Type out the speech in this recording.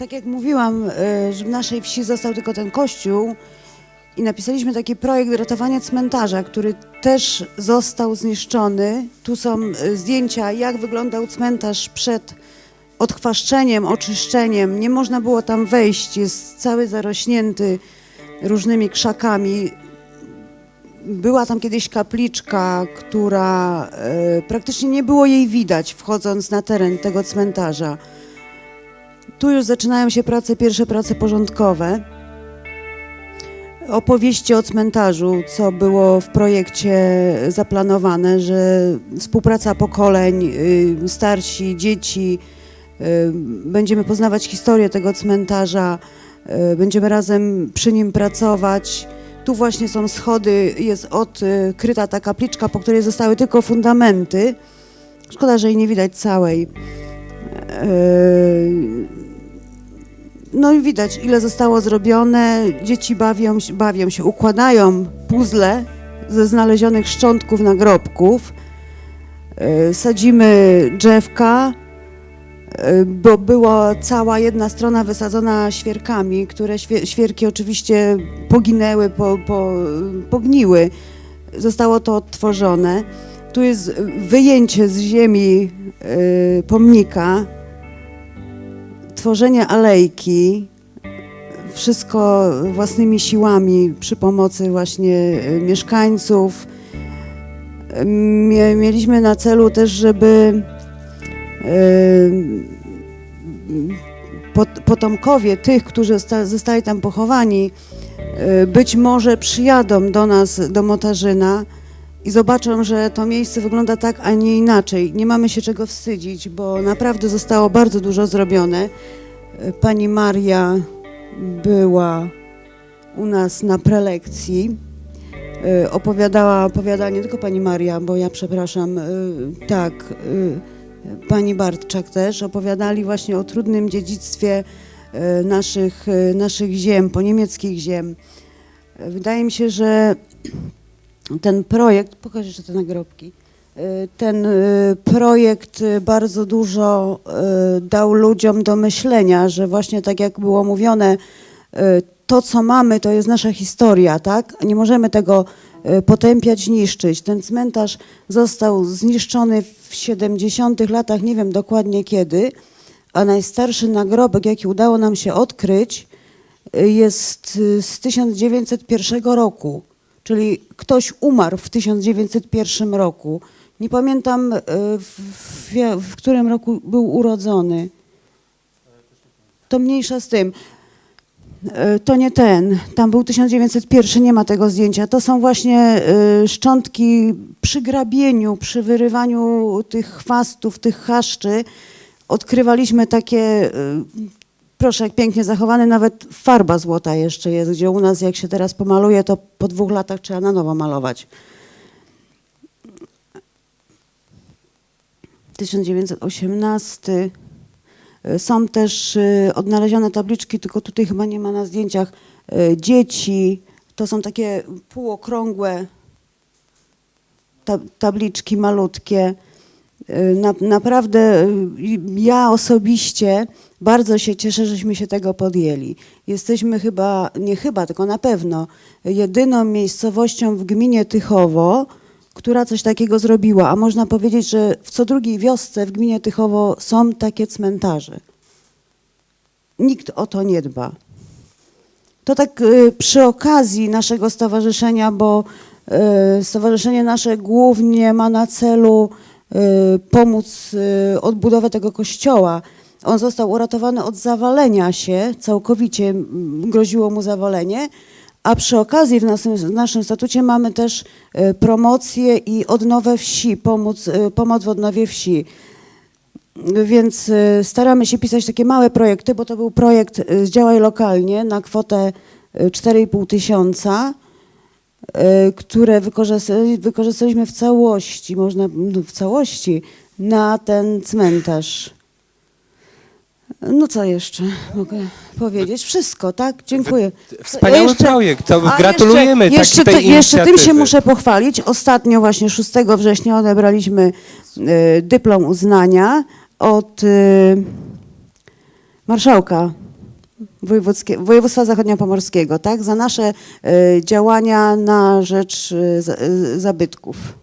tak jak mówiłam, y, że w naszej wsi został tylko ten kościół i napisaliśmy taki projekt ratowania cmentarza, który też został zniszczony. Tu są y, zdjęcia, jak wyglądał cmentarz przed odchwaszczeniem, oczyszczeniem. Nie można było tam wejść, jest cały zarośnięty różnymi krzakami. Była tam kiedyś kapliczka, która e, praktycznie nie było jej widać, wchodząc na teren tego cmentarza. Tu już zaczynają się prace, pierwsze prace porządkowe. Opowieści o cmentarzu, co było w projekcie zaplanowane, że współpraca pokoleń, y, starsi, dzieci, y, będziemy poznawać historię tego cmentarza, y, będziemy razem przy nim pracować. Tu właśnie są schody, jest odkryta ta kapliczka, po której zostały tylko fundamenty. Szkoda, że jej nie widać całej. No i widać, ile zostało zrobione. Dzieci bawią, bawią się, układają puzzle ze znalezionych szczątków nagrobków. Yy, Sadzimy drzewka, yy, bo była cała jedna strona wysadzona świerkami, które świe- świerki oczywiście poginęły, po, po, pogniły. Zostało to odtworzone. Tu jest wyjęcie z ziemi yy, pomnika, tworzenie alejki, wszystko własnymi siłami przy pomocy właśnie y, mieszkańców. Mie- Mieliśmy na celu też, żeby pot- potomkowie tych, którzy zosta- zostali tam pochowani, y, być może przyjadą do nas, do Motarzyna i zobaczą, że to miejsce wygląda tak, a nie inaczej. Nie mamy się czego wstydzić, bo naprawdę zostało bardzo dużo zrobione. Pani Maria była u nas na prelekcji. Y, Opowiadała, opowiadała nie tylko pani Maria, bo ja przepraszam, y, tak, y, pani Bartczak też, opowiadali właśnie o trudnym dziedzictwie naszych, naszych ziem, po niemieckich ziem. Wydaje mi się, że ten projekt, pokaż jeszcze te nagrobki, Y, ten y, projekt y, bardzo dużo dał ludziom do myślenia, że właśnie tak jak było mówione, to co mamy to jest nasza historia, tak? Nie możemy tego potępiać, niszczyć. Ten cmentarz został zniszczony w 70 latach, nie wiem dokładnie kiedy, a najstarszy nagrobek, jaki udało nam się odkryć, jest z 1901 roku. Czyli ktoś umarł w 1901 roku. Nie pamiętam, y, w, w, w którym roku był urodzony. To mniejsza z tym. Y, To nie ten. Tam był 1901, nie ma tego zdjęcia. To są właśnie y, szczątki przy grabieniu, przy wyrywaniu tych chwastów, tych chaszczy. Odkrywaliśmy takie, proszę, pięknie zachowane, nawet farba złota jeszcze jest, gdzie u nas jak się teraz pomaluje, to po dwóch latach trzeba na nowo malować. 1918. Y, Są też y, odnalezione tabliczki, tylko tutaj chyba nie ma na zdjęciach, y, dzieci. To są takie półokrągłe ta, tabliczki malutkie. Na, naprawdę y, ja osobiście bardzo się cieszę, żeśmy się tego podjęli. Jesteśmy chyba, nie chyba, tylko na pewno jedyną miejscowością w gminie Tychowo, która coś takiego zrobiła. A można powiedzieć, że w co drugiej wiosce w gminie Tychowo są takie cmentarze. Nikt o to nie dba. To tak y, przy okazji naszego stowarzyszenia, bo y, stowarzyszenie nasze głównie ma na celu pomóc y, odbudowę tego kościoła. On został uratowany od zawalenia się, całkowicie groziło mu zawalenie, a przy okazji w naszym, w naszym statucie mamy też y, promocję i odnowę wsi, pomóc, y, pomoc w odnowie wsi. Więc y, staramy się pisać takie małe projekty, bo to był projekt y, Zdziałaj lokalnie na kwotę y, 4,5 tysiąca, y, które wykorzystali- wykorzystaliśmy w całości, można no, w całości, na ten cmentarz. No co jeszcze mogę powiedzieć? Wszystko, tak? Dziękuję. Wspaniały Jeszcze- projekt, to gratulujemy jeszcze, jeszcze, takiej te- jeszcze tym się muszę pochwalić. Ostatnio właśnie 6 września odebraliśmy y, dyplom uznania od y, marszałka województwa zachodniopomorskiego, tak? Za nasze e, działania na rzecz e, e, zabytków.